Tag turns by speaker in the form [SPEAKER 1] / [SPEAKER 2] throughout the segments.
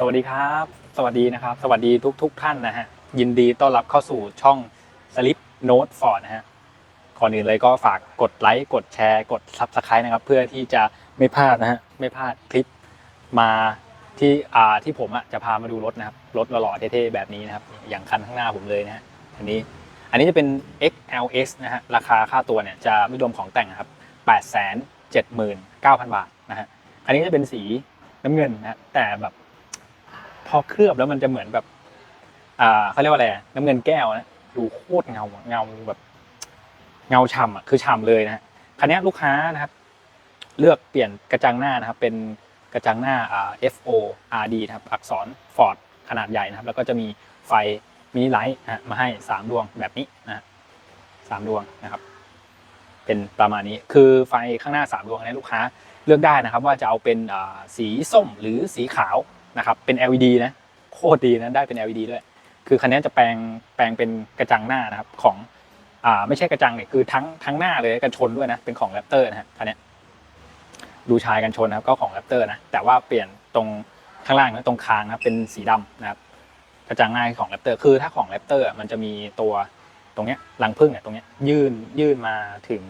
[SPEAKER 1] สวัสดีครับ สวัสดีนะครับ สวัสดีทุกทุกท่านนะฮะ ยินดีต้อนรับเข้าสู่ช่อง Slip Note Ford นะฮะ ก่อนอื่นเลยก็ฝากกดไลค์ กดแชร์ กด Subscribe นะครับ เพื่อที่จะไม่พลาดนะฮะ ไม่พลาดคลิปมาที่อ่าที่ผมอะจะพามาดูรถนะครับ รถหล่อๆเท่ๆ แบบนี้นะครับ อย่างคันข้างหน้าผมเลยนะฮะ อันนี้ อันนี้จะเป็น XLS นะฮะ ราคาค่าตัวเนี่ยจะไม่รวมของแต่งนะครับ879,000 บาทนะฮะ อันนี้จะเป็นสีน้ำเงินนะฮะแต่แบบ พอเคลือบแล้วมันจะเหมือนแบบ อ่าเขาเรียกว่าอะไรน้ำเงินแก้วนะดูโคตรเงาเงาแบบ เงาฉ่ำอะคือฉ่ำเลยนะคันนี้ลูกค้านะครับ เลือกเปลี่ยนกระจังหน้านะครับ เป็นกระจังหน้าอ่า FO RD นะครับ อักษร Ford ขนาดใหญ่นะครับ แล้วก็จะมีไฟมินิไลท์นะมาให้สามดวงแบบนี้นะสามดวงนะครับ เป็นประมาณนี้คือไฟข้างหน้าสามดวงนี้ลูกค้าเลือกได้นะครับ ว่าจะเอาเป็นสีส้มหรือสีขาว นะครับเป็น LED นะโคตรดีนะได้เป็น LED ด้วย คือคันนี้จะแปลงแปลงเป็นกระจังหน้านะครับของอ่าไม่ใช่กระจังเนี่ยคือทั้งทั้งหน้าเลยกันชนด้วยนะเป็นของแรปเตอร์นะฮะคันนี้ดูชายกันชนนะครับก็ของแรปเตอร์นะแต่ว่าเปลี่ยนตรงข้างล่างนะตรงคางนะเป็นสีดำนะครับกระจังหน้าของแรปเตอร์คือถ้าของแรปเตอร์มันจะมีตัวตรงเนี้ยรังผึ้งเนี่ยตรงเนี้ยยื่นยื่นมาถึง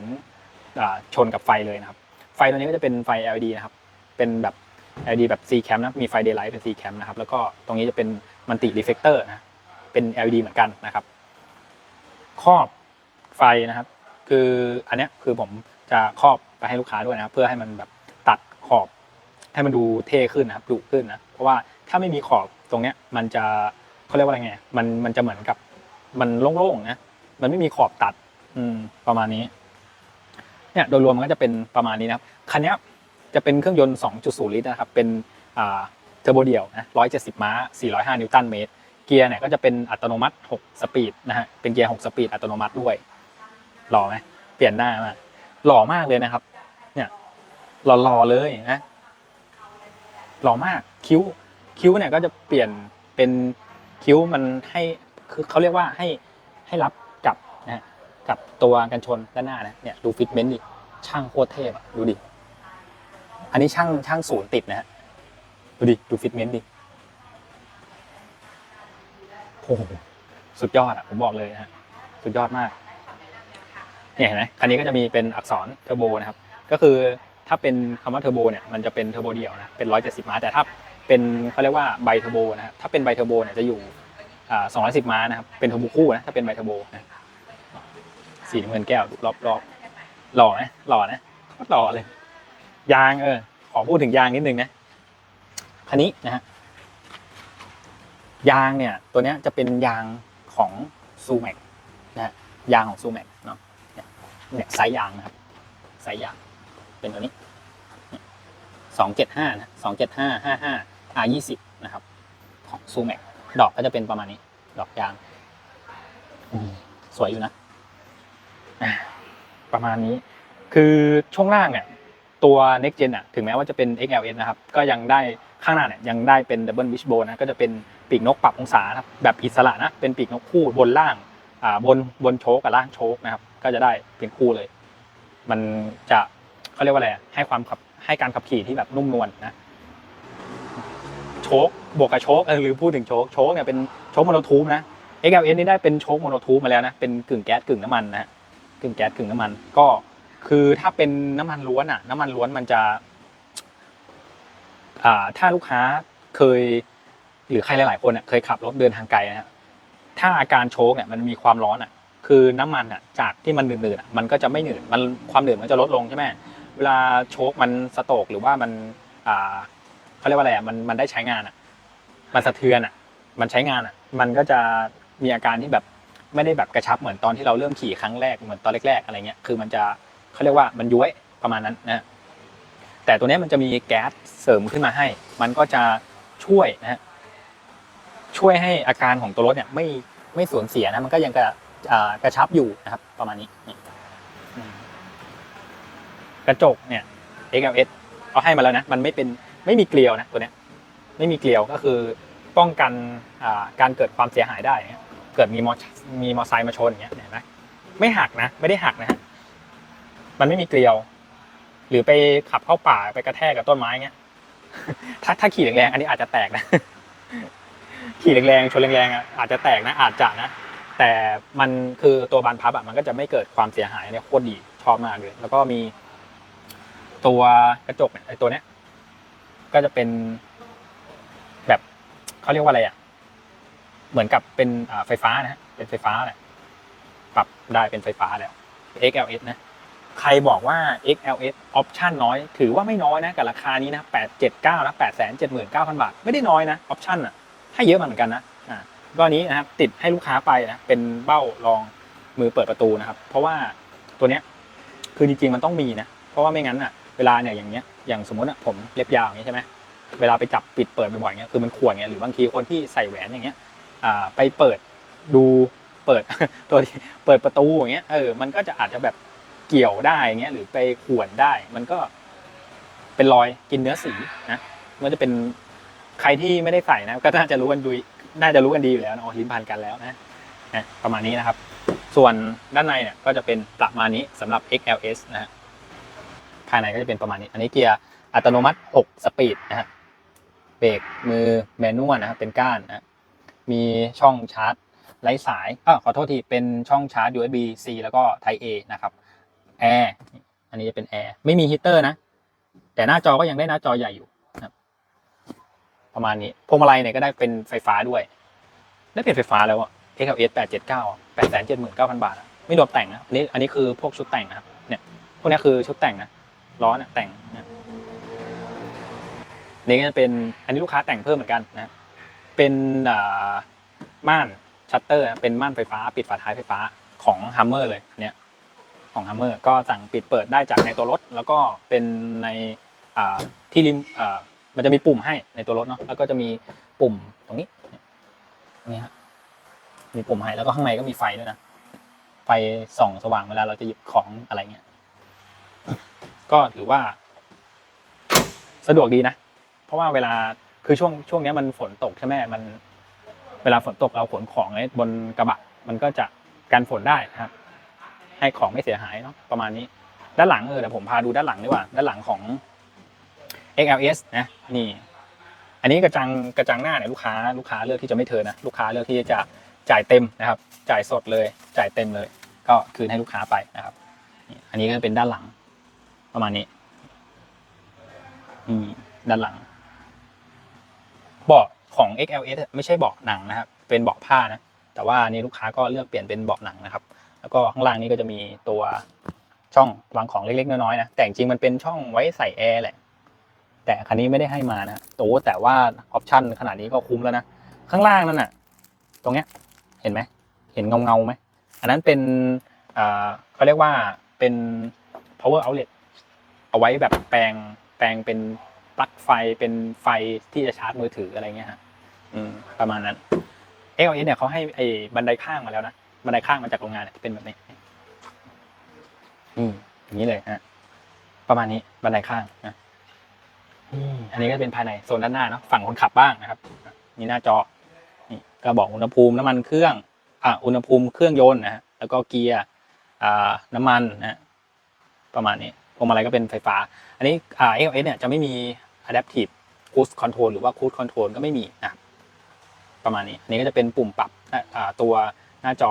[SPEAKER 1] อ่าชนกับไฟเลยนะครับ ไฟตัวนี้ก็จะเป็นไฟ LED นะครับ เป็นแบบ LED แบบ C cam นะมีไฟ daylight เป็น C cam นะครับแล้วก็ตรงนี้จะเป็นมันติ reflector นะเป็น LED เหมือนกันนะครับครอบไฟนะครับ คืออันนี้คือผมจะครอบไปให้ลูกค้าด้วยนะครับ เพื่อให้มันแบบตัดขอบ ให้มันดูเท่ขึ้นนะครับดุขึ้นนะเพราะว่าถ้าไม่มีขอบตรงเนี้ยมันจะเขาเรียกว่าอะไรไงมันมันจะเหมือนกับมันโล่งๆนะมันไม่มีขอบตัด อืมประมาณนี้ เนี่ยโดยรวมมันก็จะเป็นประมาณนี้นะครับคันนี้ จะเป็นเครื่องยนต์ 2.0 ลิตรนะครับ เป็นเทอร์โบเดี่ยวนะ 170 ม้า 405 นิวตันเมตร เกียร์เนี่ยก็จะเป็นอัตโนมัติ 6 สปีดนะฮะ เป็นเกียร์ 6 สปีดอัตโนมัติด้วย หล่อไหม เปลี่ยนหน้ามาหล่อมากเลยนะครับ เนี่ยหล่อๆเลยนะ หล่อมาก คิ้ว คิ้วเนี่ยก็จะเปลี่ยนเป็นคิ้วมันให้คือเขาเรียกว่าให้ให้รับกับนะฮะกับตัวกันชนด้านหน้านะเนี่ยดูฟิตเมนต์ดิช่างโคตรเทพอะดูดิ อันนี้ช่างช่างศูนย์ติดนะฮะ ดูดิ ดูฟิตเมนต์ดิ โอ้โห สุดยอดอะ ผมบอกเลยนะฮะ สุดยอดมาก เนี่ยเห็นไหมคันนี้ก็จะมีเป็นอักษรเทอร์โบนะครับ ก็คือถ้าเป็นคำว่าเทอร์โบเนี่ย มันจะเป็นเทอร์โบเดี่ยวนะ เป็น 170 ม้า แต่ถ้าเป็นเขาเรียกว่าไบเทอร์โบนะครับ ถ้าเป็นไบเทอร์โบเนี่ยจะอยู่อ่า210 ม้านะครับ เป็นเทอร์โบคู่นะ ถ้าเป็นไบเทอร์โบนะสีน้ำเงินแก้วรอบรอบหล่อไหมหล่อนะโคตรหล่อเลย ยางเออขอพูดถึงยางนิดนึงนะคันนี้นะฮะยางเนี่ย ตัวเนี้ยจะเป็นยางของซูแม็กนะฮะยางของซูแม็กเนาะเนี่ยเนี่ยไซส์ยางนะครับไซส์ยาง เป็นตัวนี้สองเจ็ดห้านะสองเจ็ดห้าห้าห้า R ยี่สิบนะครับ ของซูแม็กดอกก็จะเป็นประมาณนี้ ดอกยางสวยอยู่นะประมาณนี้ คือช่วงล่างเนี่ย ตัว next gen อะถึงแม้ว่าจะเป็น XLS นะครับก็ยังได้ข้างหน้าเนี่ยยังได้เป็น double wishbone นะก็จะเป็นปีกนกปรับองศาครับแบบอิสระนะเป็นปีกนกคู่บนล่างอ่าบนบนโชกกับล่างโชกนะครับก็จะได้เป็นคู่เลย มันจะเขาเรียกว่าอะไรให้ความขับให้การขับขี่ที่แบบนุ่มนวลนะโชคบวกกับโชคเออหรือพูดถึงโชคโชคเนี่ยเป็นโชคโมโนทูบนะ XLS นี่ได้เป็นโชคโมโนทูบมาแล้วนะเป็นกึ่งแก๊สกึ่งน้ำมันนะฮะกึ่งแก๊สกึ่งน้ำมันก็ คือถ้าเป็นน้ำมันล้วนอะ น้ำมันล้วนมันจะ อ่า ถ้าลูกค้าเคย หรือใครหลาย ๆ คนอะเคยขับรถเดินทางไกลนะฮะถ้าอาการโชคเนี่ยมันมีความร้อนอะ คือน้ำมันอะ จากที่มันหนืดๆอะมันก็จะไม่หนืดมันความหนืดมันจะลดลงใช่ไหมเวลาโชคมันสโตกหรือว่ามันอ่าเขาเรียกว่าอะไรอะมันมันได้ใช้งานอะ มันสะเทือนอะ มันใช้งานอะ มันก็จะมีอาการที่แบบไม่ได้แบบกระชับเหมือนตอนที่เราเริ่มขี่ครั้งแรกเหมือนตอนแรกๆอะไรเงี้ยคือมันจะ เขาเรียกว่ามันย้วยประมาณนั้นนะแต่ตัวนี้มันจะมีแก๊สเสริมขึ้นมาให้ มันก็จะช่วยนะฮะช่วยให้อาการของตัวรถเนี่ยไม่ไม่สูญเสียนะมันก็ยังกระกระชับอยู่นะครับ ประมาณนี้กระจกเนี่ย XLS เขาให้มาแล้วนะ มันไม่เป็นไม่มีเกลียวนะตัวเนี้ย ไม่มีเกลียวก็คือป้องกันการเกิดความเสียหายได้ เกิดมีมอมีมอไซค์มาชนอย่างเงี้ยเห็นไหมไม่หักนะ ไม่ได้หักนะฮะ มันไม่มีเกลียว หรือไปขับเข้าป่าไปกระแทกกับต้นไม้เงี้ย ถ้าถ้าขี่แรงๆอันนี้อาจจะแตกนะ ขี่แรงๆชนแรงๆอะอาจจะแตกนะ อาจจะนะ แต่มันคือตัวบานพับอะมันก็จะไม่เกิดความเสียหายเนี่ยโคตรดีชอบมากเลย แล้วก็มี ตัวกระจกเนี่ยไอ้ตัวเนี้ย ก็จะเป็นแบบเขาเรียกว่าอะไรอะ เหมือนกับเป็นไฟฟ้านะฮะเป็นไฟฟ้าแหละปรับได้เป็นไฟฟ้าแล้ว XLS นะ ใครบอกว่า XLS ออปชั่นน้อย ถือว่าไม่น้อยนะ กับราคานี้นะ 879นะ879,000 บาท ไม่ได้น้อยนะออปชั่นอะ ให้เยอะเหมือนกันนะ อ่าก็อันนี้นะครับ ติดให้ลูกค้าไปนะ เป็นเบ้ารองมือเปิดประตูนะครับ เพราะว่าตัวเนี้ย คือจริงๆ มันต้องมีนะ เพราะว่าไม่งั้นอะ เวลาเนี่ยอย่างเงี้ย อย่างสมมติอะผมเล็บยาวอย่างเงี้ยใช่ไหมเวลาไปจับปิดเปิดบ่อยๆเงี้ย คือมันขวดเงี้ย หรือบางทีคนที่ใส่แหวนอย่างเงี้ย อ่า ไปเปิดดูเปิดตัวที่เปิดประตูอย่างเงี้ย เออ มันก็จะอาจจะแบบ เกี่ยวได้อย่างเงี้ยหรือไปข่วนได้ มันก็เป็นรอยกินเนื้อสีนะมันจะเป็นใครที่ไม่ได้ใส่นะ ก็น่าจะรู้กันดูน่าจะรู้กันดีอยู่แล้วนะอ๋อลิ้นพันกันแล้วนะนะประมาณนี้นะครับ ส่วนด้านในเนี่ยก็จะเป็นประมาณนี้สำหรับ XLS นะฮะภายในก็จะเป็นประมาณนี้ อันนี้เกียร์อัตโนมัติ 6 สปีดนะฮะเบรกมือแมนนวลนะครับเป็นก้านนะมีช่องชาร์จไร้สายอ่าขอโทษทีเป็นช่องชาร์จ USB C แล้วก็ Type A นะครับ แอร์อันนี้จะเป็นแอร์ไม่มีฮีเตอร์นะ แต่หน้าจอก็ยังได้หน้าจอใหญ่อยู่นะประมาณนี้พวงมาลัยเนี่ยก็ได้เป็นไฟฟ้าด้วย ได้เปลี่ยนไฟฟ้าแล้วอะ XLS 879 879,000 บาท ไม่รวมแต่งนะอันนี้อันนี้คือพวกชุดแต่งนะครับเนี่ยพวกนี้คือชุดแต่งนะล้อเนี่ยแต่งนะนี่ก็จะเป็นอันนี้ลูกค้าแต่งเพิ่มเหมือนกันนะเป็นม่านชัตเตอร์เป็นม่านไฟฟ้า ปิดฝาท้ายไฟฟ้าของฮัมเมอร์เลยเนี่ย ของฮัมเมอร์ก็สั่งปิดเปิดได้จากในตัวรถ แล้วก็เป็นในที่ริมมันจะมีปุ่มให้ในตัวรถเนาะแล้วก็จะมีปุ่มตรงนี้นี่ฮะมีปุ่มให้แล้วก็ข้างในก็มีไฟด้วยนะไฟส่องสว่างเวลาเราจะหยิบของอะไรเงี้ยก็ถือว่า สะดวกดีนะ เพราะว่าเวลาคือช่วงช่วงนี้มันฝนตกใช่ไหมมัน เวลาฝนตกเราขนของไว้บนกระบะ มันก็จะกันฝนได้นะครับ ให้ของไม่เสียหายเนาะประมาณนี้ ด้านหลังเออเดี๋ยวผมพาดูด้านหลังดีกว่า ด้านหลังของ XLS นะนี่ อันนี้กระจังกระจังหน้าเนี่ยลูกค้าลูกค้าเลือกที่จะไม่เทินนะลูกค้าเลือกที่จะจ่ายเต็มนะครับ จ่ายสดเลย จ่ายเต็มเลย ก็คืนให้ลูกค้าไปนะครับอันนี้ก็เป็นด้านหลัง ประมาณนี้อืมด้านหลังเบาะของ XLS ไม่ใช่เบาะหนังนะครับ เป็นเบาะผ้านะ แต่ว่านนี้ลูกค้าก็เลือกเปลี่ยนเป็นเบาะหนังนะครับ แล้วก็ข้างล่างนี้ก็จะมีตัวช่องวางของเล็กๆน้อยๆนะแต่จริงๆมันเป็นช่องไว้ใส่แอร์แหละแต่คันนี้ไม่ได้ให้มานะโอ้แต่ว่าออปชั่นขนาดนี้ก็คุ้มแล้วนะข้างล่างนั่นน่ะ ตรงเนี้ยเห็นไหมเห็นเงาเงาๆไหมอันนั้นเป็นเขาเรียกว่าเป็น power outlet เอาไว้แบบแปลงแปลงเป็นปลั๊กไฟเป็นไฟที่จะชาร์จมือถืออะไรเงี้ยฮะประมาณนั้น L S เนี่ยเขาให้ไอ้บันไดข้างมาแล้วนะ บันไดข้างมาจากโรงงานเนี่ยเป็นแบบนี้อืมอย่างนี้เลยฮะประมาณนี้บันไดข้างนะอืมอันนี้ก็เป็นภายในโซนด้านหน้าเนาะฝั่งคนขับบ้างนะครับนี่หน้าจอนี่ก็บอกอุณหภูมิน้ำมันเครื่องอ่าอุณหภูมิเครื่องยนต์นะฮะแล้วก็เกียร์อ่าน้ำมันนะฮะประมาณนี้พวงมาลัยก็เป็นไฟฟ้า อันนี้อ่า XLS เนี่ยจะไม่มี adaptive cruise control หรือว่า cruise control ก็ไม่มีนะครับประมาณนี้อันนี้ก็จะเป็นปุ่มปรับอ่าตัว หน้าจอ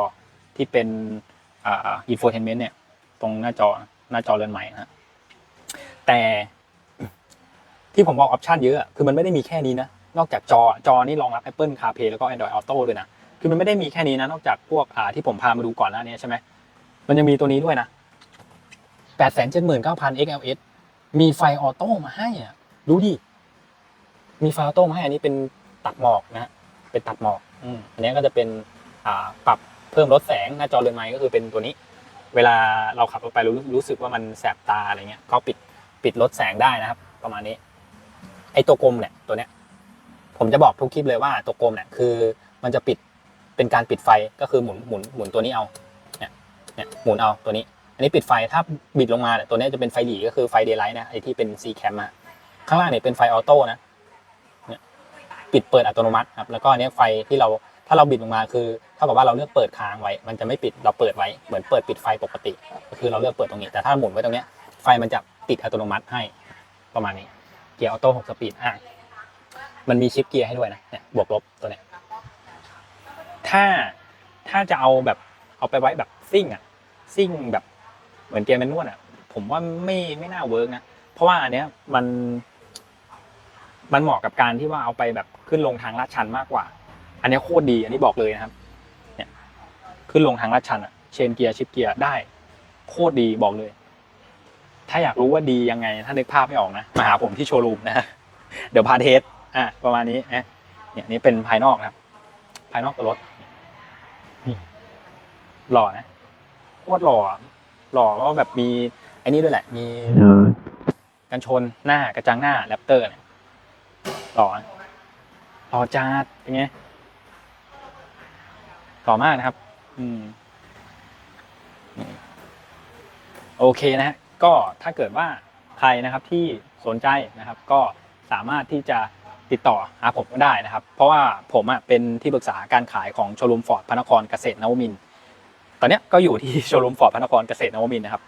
[SPEAKER 1] ที่เป็นอ่า infotainment เนี่ย ตรงหน้าจอหน้าจอเรือนใหม่นะฮะแต่ที่ผมบอกออปชันเยอะ คือมันไม่ได้มีแค่นี้นะ นอกจากจอจอนี่รองรับ Apple CarPlay แล้วก็ Android Auto ด้วยนะ คือมันไม่ได้มีแค่นี้นะ นอกจากพวกที่ผมพามาดูก่อนหน้านี้ใช่ไหมมันยังมีตัวนี้ด้วยนะ 879,000 XLS มีไฟออโต้มาให้อะ ดูดิ มีไฟออโต้มาให้ อันนี้เป็นตัดหมอกนะ เป็นตัดหมอก อืมอันนี้ก็จะเป็น ปรับเพิ่มลดแสงหน้าจอเรือนไม้ก็คือเป็นตัวนี้ เวลาเราขับรถไปรู้รู้สึกว่ามันแสบตาอะไรเงี้ยก็ปิดปิดลดแสงได้นะครับ ประมาณนี้ ไอตัวกลมเนี่ยตัวเนี้ยผมจะบอกทุกคลิปเลยว่าตัวกลมเนี่ยคือมันจะปิดเป็นการปิดไฟก็คือหมุนหมุนหมุนตัวนี้เอาเนี่ยเนี่ยหมุนเอาตัวนี้ อันนี้ปิดไฟถ้าบิดลงมาเนี่ยตัวนี้จะเป็นไฟหลีก็คือไฟเดย์ไลท์นะไอที่เป็น C cam อะข้างล่างเนี่ยเป็นไฟออโต้นะเนี่ยปิดเปิดอัตโนมัติครับแล้วก็อันนี้ไฟที่เรา ถ้าเราบิดลงมาคือเท่ากับว่าเราเลือกเปิดค้างไว้ มันจะไม่ปิดเราเปิดไว้เหมือนเปิดปิดไฟปกติ ก็คือเราเลือกเปิดตรงนี้ แต่ถ้าหมุนไว้ตรงเนี้ยไฟมันจะปิดอัตโนมัติให้ประมาณนี้ เกียร์ออโต้6สปีดอะมันมีชิปเกียร์ให้ด้วยนะเนี่ยบวกลบตัวเนี้ยถ้าถ้าจะเอาแบบเอาไปไว้แบบซิ่งอะซิ่งแบบเหมือนเกียร์แมนนวลอะ ผมว่าไม่ไม่น่าเวิร์กนะเพราะว่าอันเนี้ยมัน มันเหมาะกับการที่ว่าเอาไปแบบขึ้นลงทางลาดชันมากกว่า อันนี้โคตรดี อันนี้บอกเลยนะครับ เนี่ยขึ้นลงทางลาดชันอะเชนเกียร์ชิปเกียร์ได้ โคตรดีบอกเลย ถ้าอยากรู้ว่าดียังไง ถ้านึกภาพไม่ออกนะ มาหาผมที่โชว์รูมนะฮะเดี๋ยวพาเทสอะประมาณนี้นะเนี่ยนี่เป็นภายนอกนะครับ ภายนอกตัวรถหล่อนะโคตรหล่อหล่อก็แบบมีไอ้นี่ด้วยแหละ มีกันชนหน้ากระจังหน้าแรปเตอร์เนี่ยหล่อหล่อจัดเป็นไง หล่อมากนะครับ อืมโอเคนะฮะก็ถ้าเกิดว่าใครนะครับที่สนใจนะครับ ก็สามารถที่จะติดต่อหาผมก็ได้นะครับ เพราะว่าผมอะเป็นที่ปรึกษาการขายของโชว์รูมฟอร์ดพระนครเกษตรนวมิน ตอนนี้ก็อยู่ที่โชว์รูมฟอร์ดพระนครเกษตรนวมินนะครับ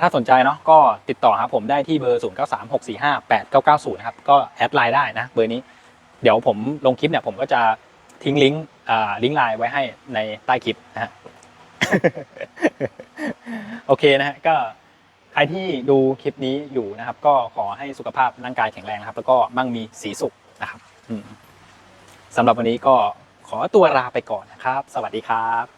[SPEAKER 1] ถ้าสนใจเนาะก็ติดต่อหาผมได้ที่เบอร์ 0 9 3 6 4 5 8 9 9 0 นะครับ ก็แอดไลน์ได้นะเบอร์นี้ เดี๋ยวผมลงคลิปเนี่ยผมก็จะทิ้งลิงก์ ลิงก์ไลน์ไว้ให้ในใต้คลิปนะฮะโอเคนะฮะก็ใครที่ดูคลิปนี้อยู่นะครับ ก็ขอให้สุขภาพร่างกายแข็งแรงนะครับ แล้วก็มั่งมีสีสุขนะครับสำหรับวันนี้ก็ขอตัวลาไปก่อนนะครับ สวัสดีครับ